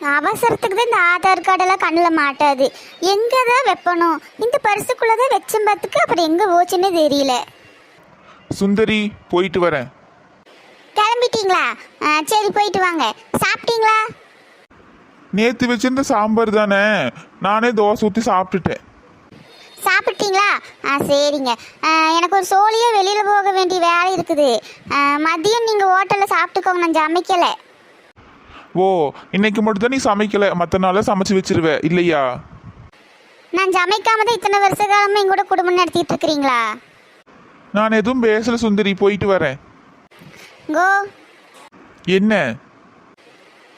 அவசரத்துக்கு தான் இந்த ஆதார் கார்டெல்லாம் கண்ணில் மாட்டாது. எங்கே தான் வைப்பணும் இந்த பரிசுக்குள்ளே தான் வச்சம்பத்துக்கு அப்புறம் எங்கே போச்சுன்னே தெரியல. சுந்தரி போயிட்டு வரேன். கிளம்பிட்டீங்களா? ஆ, சரி போயிட்டு வாங்க. சாப்பிட்டீங்களா? நேற்று வச்சிருந்த சாம்பார் தானே? நானே தோசை ஊற்றி சாப்பிட்டுட்டேன். சாப்பிட்டீங்களா? ஆ சரிங்க. ஆ, எனக்கு ஒரு சோழியே வெளியில் போக வேண்டிய வேலை இருக்குது. ஆ, மதியம் நீங்கள் ஹோட்டலில் சாப்பிட்டுக்கோங்க நான் சமைக்கலை. ஓ இன்னைக்கு மட்டும் தான் நீ சமைக்கல. மற்ற நாளில் சமைச்சு வச்சிருவ. இல்லையா? நான் சமைக்காம தான் இத்தனை வருஷ காலமாக எங்கூட குடும்பம் நடத்திட்டு இருக்கிறீங்களா நான் எதுவும் பேசல சுந்தரி. போயிட்டு வரேன். கோ. என்ன?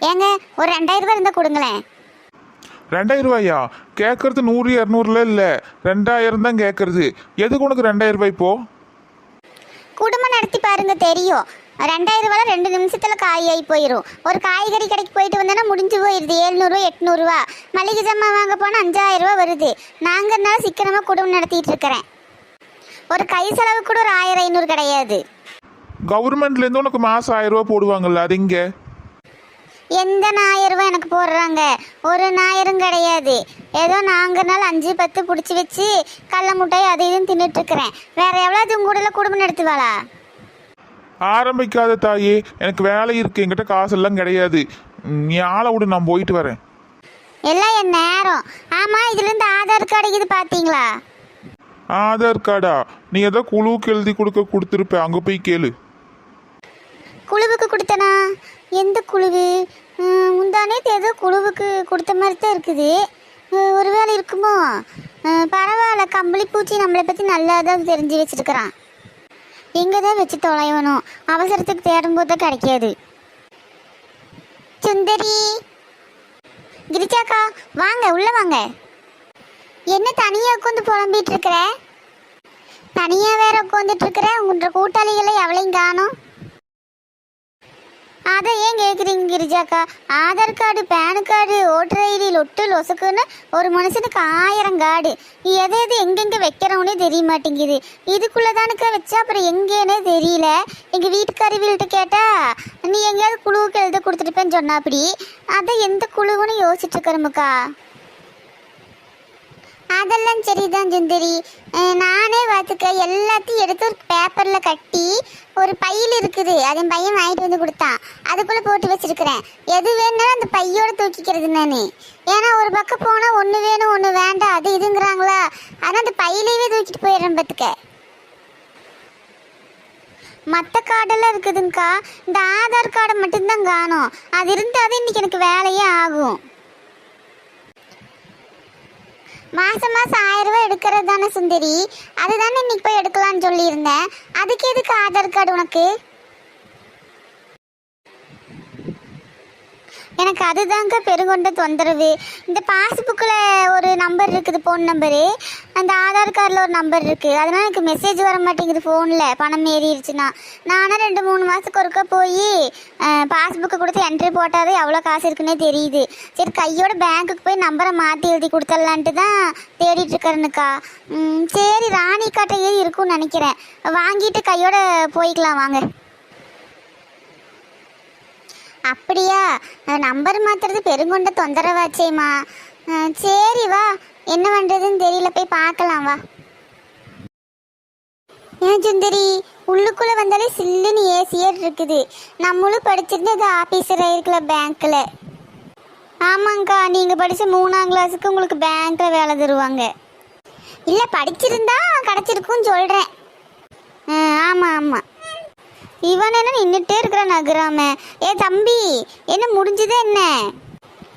ஏங்க ஒரு ரெண்டாயிரம் ரூபாய் இருந்தால் கொடுங்களேன். ரெண்டாயிரம் ரூபாயா? கேட்கறது நூறு இரநூறுல இல்லை. ரெண்டாயிரம் தான் கேட்கறது எதுக்கு உனக்கு ரெண்டாயிரம் ரூபாய் இப்போ? குடும்பம் நடத்தி பாருங்க தெரியும். ரெண்டாயிரம் ரூபாய் ரெண்டு நிமிஷத்துல காய் ஆகி போயிடும் ஒரு காய்கறி கடைக்கு போயிட்டு வந்தோன்னா முடிஞ்சு போயிடுது ஏழ்நூறுவா எட்நூறுவா. மளிகை ஜாமான் வாங்க போனால் அஞ்சாயிரம் ரூபா வருது. நாங்கள் இருந்தாலும் சிக்கனமாக குடும்பம் நடத்திட்டு இருக்கிறேன். ஒரு கை செலவு கூட ஒரு ஆயிரம் ஐநூறு கிடையாது. கவர்மெண்ட்லேருந்து உனக்கு மாதம் ஆயிரம் ரூபா போடுவாங்கல்ல அது இங்கே எந்த ரூபாய் எனக்கு போடுறாங்க? ஒரு ஞாயிறும் கிடையாது. ஏதோ நாங்கனால அஞ்சு பத்து பிடிச்சி வச்சு கடல முட்டாய் அது இதுன்னு தின்னுட்டு இருக்கிறேன். வேற எவ்வளோ உங்க கூட குடும்பம் நடத்துவாளா? ஆரம்பிக்காத தாயே எனக்கு வேலை இருக்கு என்கிட்ட காசெல்லாம் கிடையாது. ம், நீ ஆளை விடு நான் போயிட்டு வரேன். எல்லாம் என் நேரம். ஆமா இதுல இருந்து ஆதார் கார்டு இது பாத்தீங்களா? ஆதார் கார்டா? நீ ஏதோ குழுவுக்கு எழுதி கொடுக்க கொடுத்துருப்ப அங்கே போய் கேளு. குழுவுக்கு கொடுத்தனா? எந்த குழுவு? ஹம், முந்தானேத்து ஏதோ குழுவுக்கு கொடுத்த மாதிரி தான் இருக்குது. ஒருவேளை இருக்குமோ? பரவாயில்ல கம்பளி பூச்சி நம்மளை பற்றி நல்லா தான் தெரிஞ்சு வச்சிருக்கிறான். இங்கே தான் வச்சு தொலைவணும் அவசரத்துக்கு தேடும்போது கிடைக்காது. சுந்தரி. கிரிஜாக்கா வாங்க உள்ள வாங்க. என்ன தனியாக உட்காந்து புலம்பிட்டு இருக்கிற? தனியாக வேற உட்காந்துட்டு இருக்கிற? உங்களோட கூட்டாளிகளை எவ்வளையும் காணும். அதை ஏன் கேட்குறீங்க கிரிஜாக்கா? Aadhaar card PAN card voter ID லொட்டு லொசுக்குன்னு ஒரு மனுஷனுக்கு ஆயிரம் கார்டு. எது எது எங்கெங்கே வைக்கிறோன்னே தெரிய மாட்டேங்குது. இதுக்குள்ளே தானுக்கா வச்சா அப்புறம் எங்கேனே தெரியல. எங்கள் வீட்டுக்காரி வீட்டு கேட்டா நீ எங்கேயாவது குழுவுக்கு எழுத கொடுத்துருப்பேன்னு சொன்னா அப்படி அதை எந்த குழுவுன்னு யோசிச்சுட்டு இருக்கிறமுக்கா? அதெல்லாம் சரிதான் சுந்தரி. நானே பார்த்துக்க எல்லாத்தையும் எடுத்து ஒரு பேப்பரில் கட்டி ஒரு பையில் இருக்குது. என் பையன் வாங்கிட்டு வந்து கொடுத்தான். அதுக்குள்ளே போட்டு வச்சிருக்கிறேன். எது வேணாலும் அந்த பையோட தூக்கிக்கிறது நான். ஏன்னா ஒரு பக்கம் போனால் ஒன்று வேணும் ஒன்று வேண்டாம். அது இதுங்கிறாங்களா? ஆனால் அந்த பையிலேயே தூக்கிட்டு போயிடுறேன் பார்த்துக்க. மற்ற கார்டெல்லாம் இருக்குதுங்கக்கா. இந்த ஆதார் கார்டை மட்டும்தான் காணும். அது இருந்தால் தான் இன்னைக்கு எனக்கு வேலையே ஆகும். மாசம் மாசம் ஆயிரம் ரூபாய் எடுக்கிறது தானே சுந்தரி? அதுதானே இன்னைக்கு போய் எடுக்கலாம்னு சொல்லியிருந்தேன். அதுக்கு எதுக்கு ஆதார் கார்டு உனக்கு? எனக்கு அதுதாங்க பெருங்கொண்ட தொந்தரவு. இந்த பாஸ்புக்கில் ஒரு நம்பர் இருக்குது ஃபோன் நம்பரு அந்த ஆதார் கார்டில் ஒரு நம்பர் இருக்குது அதனால் எனக்கு மெசேஜ் வர மாட்டேங்குது ஃபோனில் பணம் ஏறிடுச்சுன்னா நானும் ரெண்டு மூணு மாதத்துக்கு ஒருக்க போய் பாஸ்புக்கு கொடுத்து என்ட்ரி போட்டாவே எவ்வளோ காசு இருக்குன்னே தெரியுது. சரி கையோட பேங்க்குக்கு போய் நம்பரை மாற்றி எழுதி கொடுத்துடலான்ட்டு தான் தேடிட்டு இருக்கிறேனுக்கா. சரி ராணி கட்டையே இருக்கும்னு நினைக்கிறேன். வாங்கிட்டு கையோட போய்க்கலாம் வாங்க. அப்படியா? நம்பர் மாத்துறது பெருங்கொண்ட தொந்தரவாச்சேம்மா. சரி வா. என்ன பண்ணுறதுன்னு தெரியல. போய் பார்க்கலாம் வா. ஏன் சுந்தரி? உள்ளுக்குள்ளே வந்தாலே சில்லுன்னு ஏசியே இருக்குது. நம்மளும் படிச்சிருந்தது ஆஃபீஸர் ஆயிருக்கல பேங்க்கில் ஆமாங்க்கா நீங்கள் படித்த மூணாம் கிளாஸுக்கு உங்களுக்கு பேங்க்கில் வேலை தருவாங்க. இல்லை படிச்சிருந்தா கிடச்சிருக்கும்னு சொல்கிறேன் ஆமாம் ஆமாம் இவன் என்ன நின்றுட்டே இருக்கிற நகராம? ஏ தம்பி என்ன முடிஞ்சது என்ன?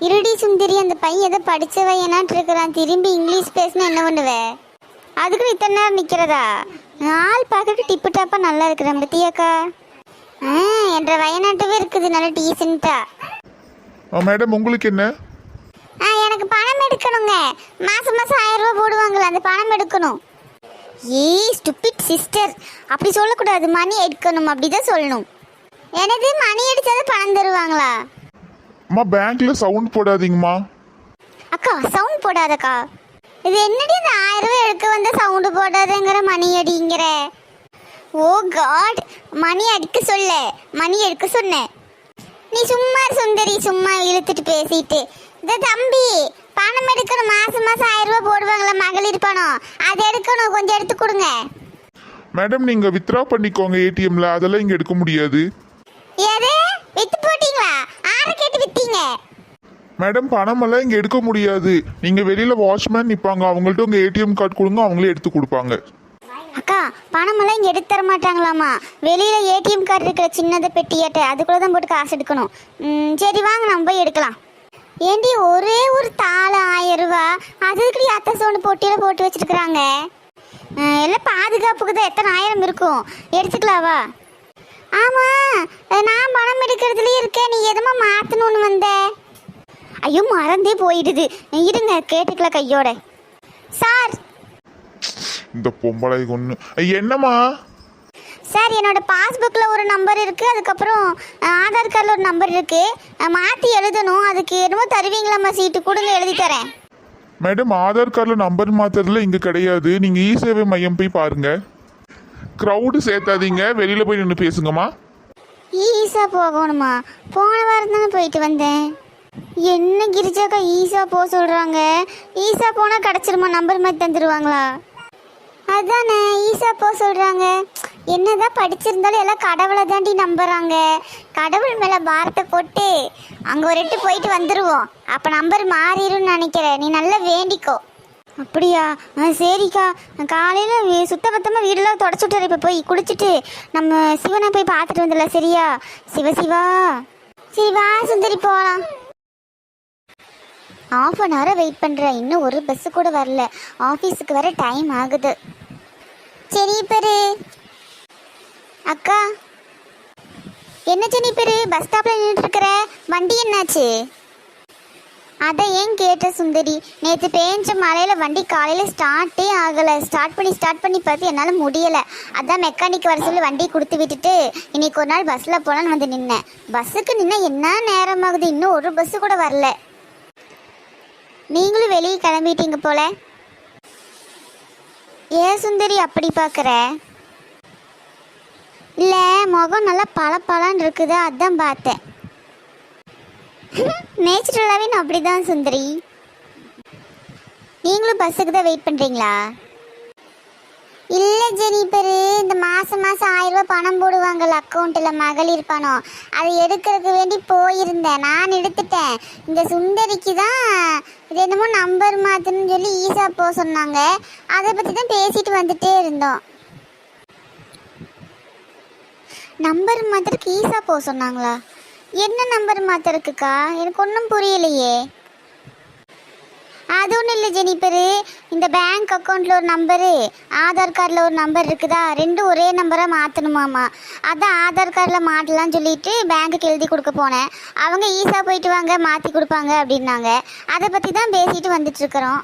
இருடி சுந்தரி அந்த பையன் ஏதோ படிச்ச பையனாட்டு இருக்கிறான். திரும்பி இங்கிலீஷ் பேசினா என்ன பண்ணுவ? அதுக்கு இத்தனை நேரம் நிற்கிறதா ஆள் பார்க்கறதுக்கு டிப்பு டாப்பா நல்லா இருக்கிறேன் பத்தியாக்கா? ஆ என்ற வயநாட்டவே இருக்குது நல்ல டீசெண்டா. மேடம் உங்களுக்கு என்ன? ஆ எனக்கு பணம் எடுக்கணுங்க. மாசம் மாசம் ஆயிரம் ரூபாய் போடுவாங்களே அந்த பணம் எடுக்கணும். ஏய் ஸ்டூபிட் சிஸ்டர் அப்படி சொல்லக்கூடாது. மணி எடுக்கணும். அப்படிதான் சொல்லணும். எனது மணி அடிச்சாதான் பணம் தருவாங்களா? அம்மா பேங்க்ல சவுண்ட் போடாதீங்கம்மா. அக்கா சவுண்ட் போடாதக்கா. இது என்னடி இந்த ஆயிரம் ரூபாய் எடுக்க வந்த சவுண்டு போடாதங்கிற மணி அடிங்கிற? ஓ காட் மணி அடிக்க சொல்ல. மணி எடுக்க சொன்னேன் நீ சும்மா சுந்தரி சும்மா இழுத்துட்டு பேசிட்டு. இந்த தம்பி பணம் எடுக்கணும். மாசம் மாசம் ஆயிரம் ரூபாய் போடுவாங்களா மகளிர் பணம். அது எடுக்கணும். கொஞ்சம் எடுத்து கொடுங்க. மேடம் நீங்க வித்ரா பண்ணிக்கோங்க ஏடிஎம்ல. அதெல்லாம் இங்க எடுக்க முடியாது. எது? வித்து போட்டீங்களா? ஆறு கேட்டு வித்தீங்க. மேடம் பணமெல்லாம் இங்க எடுக்க முடியாது. நீங்க வெளியில வாட்ச்மேன் நிப்பாங்க. அவங்கள்ட்ட உங்க ஏடிஎம் கார்டு கொடுங்க. அவங்களே எடுத்து கொடுப்பாங்க. அக்கா பணமெல்லாம் இங்கே எடுத்து தர மாட்டாங்களாமா? வெளியில் ஏடிஎம் கார்டு இருக்கிற சின்னதை பெட்டியாட்ட அதுக்குள்ளே தான் போட்டு காசு எடுக்கணும். சரி வாங்க நம்ம போய் எடுக்கலாம். ஏண்டி ஒரே ஒரு தாள் ஆயிரம் ரூபா? அதுக்கு அத்தை சோண்டு பொட்டியில் போட்டு வச்சிருக்கிறாங்க? எல்லாம் பாதுகாப்புக்கு தான் எத்தனை ஆயிரம் இருக்கும்? எடுத்துக்கலாவா ஆமாம் நான் பணம் எடுக்கிறதுலேயே இருக்கேன். நீ எதுமா மாற்றணும்னு வந்த? ஐயோ மறந்தே போயிடுது. இருங்க கேட்டுக்கலாம் கையோட. சார். இந்த பொம்பளை ஒன்று என்னம்மா? சார் என்னோட பாஸ்புக்கில் ஒரு நம்பர் இருக்குது அதுக்கப்புறம் ஆதார் கார்டில் ஒரு நம்பர் இருக்குது மாற்றி எழுதணும். அதுக்கு என்னமோ தருவீங்களாம்மா சீட்டு. கொடுங்க எழுதி தரேன். மேடம் ஆதார் கார்டுல நம்பர் மாத்துறதுல இங்க கிடையாது. நீங்க இ சேவை மையம் போய் பாருங்க. க்ரௌடு சேர்த்தாதீங்க. வெளியில போய் நின்று பேசுங்கம்மா. ஈஸா போகணுமா? போன வாரம் தானே போயிட்டு வந்தேன். என்ன கிரிஜாக்கா ஈஸா போக சொல்கிறாங்க ஈஸா போனால் கிடச்சிருமா? நம்பர் மாதிரி தந்துடுவாங்களா அதானே ஈஸா போக சொல்கிறாங்க என்னதான் படிச்சிருந்தாலும் எல்லாம் கடவுளை தாண்டி நம்புறாங்க. கடவுள் மேலே பாரத்தை போட்டு அங்கே ஒரு எட்டு போயிட்டு வந்துடுவோம் அப்போ நம்பர் மாறிடும்னு நினைக்கிறேன். நீ நல்லா வேண்டிக்கோ. அப்படியா? ஆ சரிக்கா. காலையில் சுத்தபத்தமாக வீடெல்லாம் தொடச்சி விட்டுற இப்போ போய். குளிச்சுட்டு நம்ம சிவனை போய் பார்த்துட்டு வந்துடலாம் சரியா? சிவ சிவா. சரி வா சுந்தரி போகலாம் ஆஃப் அன் ஹவரை வெயிட் பண்ணுறேன் இன்னும் ஒரு பஸ்ஸு கூட வரல. ஆஃபீஸுக்கு வர டைம் ஆகுது. சரி பெரு அக்கா. என்ன ஜெனி பேரு? பஸ் ஸ்டாப்பில் நின்றுட்டு இருக்கிற வண்டி என்னாச்சு? அதை ஏன் கேட்ட சுந்தரி? நேற்று பேஞ்ச மழையில் வண்டி காலையில் ஸ்டார்ட்டே ஆகலை. ஸ்டார்ட் பண்ணி ஸ்டார்ட் பண்ணி பார்த்து என்னால் முடியலை. அதான் மெக்கானிக் வர சொல்லி வண்டி கொடுத்து விட்டுட்டு இன்னைக்கு ஒரு நாள் பஸ்ஸில் போகலான்னு வந்து நின்னேன். பஸ்ஸுக்கு நின்னா என்ன நேரம் ஆகுது இன்னும் ஒரு பஸ்ஸு கூட வரல. நீங்களும் வெளியே கிளம்பிட்டீங்க போல. ஏன் சுந்தரி அப்படி பார்க்குற? இல்லை முகம் நல்லா பளபளன்னு இருக்குது அதான் பார்த்தேன். நேச்சுரலாகவே நான் அப்படி தான் சுந்தரி. நீங்களும் பஸ்ஸுக்கு தான் வெயிட் பண்ணுறீங்களா இல்லை ஜெனிபரு இந்த மாதம் மாதம் ஆயிரம் ரூபாய் பணம் போடுவாங்கள்ல அக்கௌண்ட்டில் மகளிர் பணம். அதை எடுக்கிறதுக்கு வேண்டி போயிருந்தேன் நான் எடுத்துட்டேன். இந்த சுந்தரிக்கு தான் இது என்னமோ நம்பர் மாற்றணும்னு சொல்லி ஈஸா போக சொன்னாங்க. அதை பற்றி தான் பேசிட்டு வந்துட்டே இருந்தோம். நம்பர் மாத்திரக்கு ஈஸா போக சொன்னாங்களா? என்ன நம்பர் மாத்திரக்குக்கா எனக்கு ஒன்றும் புரியலையே. அது ஒன்றும் இல்லை ஜெனிபரு. இந்த பேங்க் அக்கௌண்ட்டில் ஒரு நம்பரு. ஆதார் கார்டில் ஒரு நம்பர் இருக்குதா? ரெண்டும் ஒரே நம்பராக மாற்றணுமாம்மா அதான் ஆதார் கார்டில் மாட்டலாம்னு சொல்லிட்டு பேங்க்குக்கு எழுதி கொடுக்க போனேன். அவங்க ஈஸியாக போயிட்டு வாங்க மாற்றி கொடுப்பாங்க அப்படின்னாங்க. அதை பற்றி தான் பேசிட்டு வந்துட்டுருக்குறோம்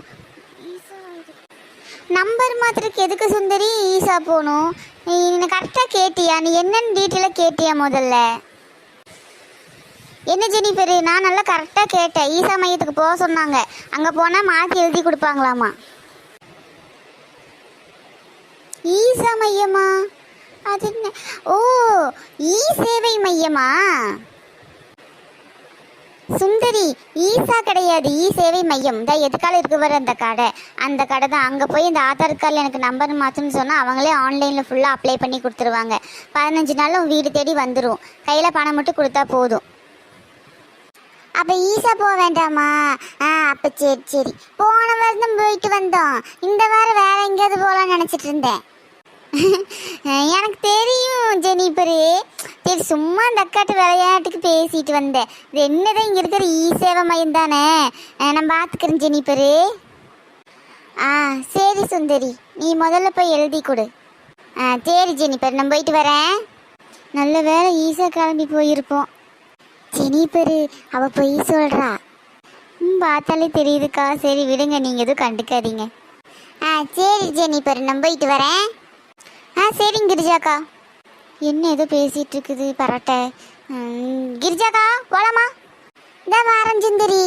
நம்பர் மாத்திரக்கு எதுக்கு சுந்தரி ஈஸா போகணும்? நீ கரெக்டாக கேட்டியா? நீ என்னென்னு டீட்டெயிலாக கேட்டியா முதல்ல? என்ன ஜெனிஃபர் நான் நல்லா கரெக்டாக கேட்டேன். ஈசா மையத்துக்கு போக சொன்னாங்க. அங்கே போனால் மாற்றி எழுதி கொடுப்பாங்களாமா? ஈசா மையமா? அது என்ன? ஓ ஈ சேவை மையமா? சுந்தரி ஈசா கிடையாது ஈ சேவை மையம். தான் எதுக்கால இருக்கு வர அந்த கடை? அந்த கடை தான். அங்கே போய் இந்த ஆதார் கார்டில் எனக்கு நம்பர் மாற்றணும்னு சொன்னால் அவங்களே ஆன்லைனில் ஃபுல்லாக அப்ளை பண்ணி கொடுத்துருவாங்க. பதினஞ்சு நாளும் வீடு தேடி வந்துடும் கையில் பணம் மட்டும் கொடுத்தா போதும். அப்போ ஈஸா போக வேண்டாமா? ஆ அப்போ சரி சரி. போன வாரம் தான் போயிட்டு வந்தோம். இந்த வாரம் வேற எங்கேயாவது போகலான்னு நினச்சிட்டு இருந்தேன். எனக்கு தெரியும் ஜெனிபரு. சரி சும்மா அந்த அக்காட்டு விளையாட்டுக்கு பேசிட்டு வந்தேன் இது என்னதான் இங்க இருக்கிற ஈ சேவை மையம் தானே? நான் பார்த்துக்கிறேன் ஜெனிபரு. ஆ சரி சுந்தரி. நீ முதல்ல போய் எழுதி கொடு. ஆ சரி ஜெனிபர் நான் போயிட்டு வரேன். நல்ல வேலை ஈஸியாக கிளம்பி போயிருப்போம். ஜெனிபரு அவ போய் சொல்றா. ம் பார்த்தாலே தெரியுதுக்கா. சரி விடுங்க நீங்கள் எதுவும் கண்டுக்காதீங்க. ஆ சரி ஜெனிபர் நான் போயிட்டு வரேன். ஆ சரிங்க கிரிஜாக்கா. என்ன ஏதோ பேசிகிட்டு இருக்குது பரட்டை. கிரிஜாக்கா போலாமா? இந்த வாரம் சுந்தரி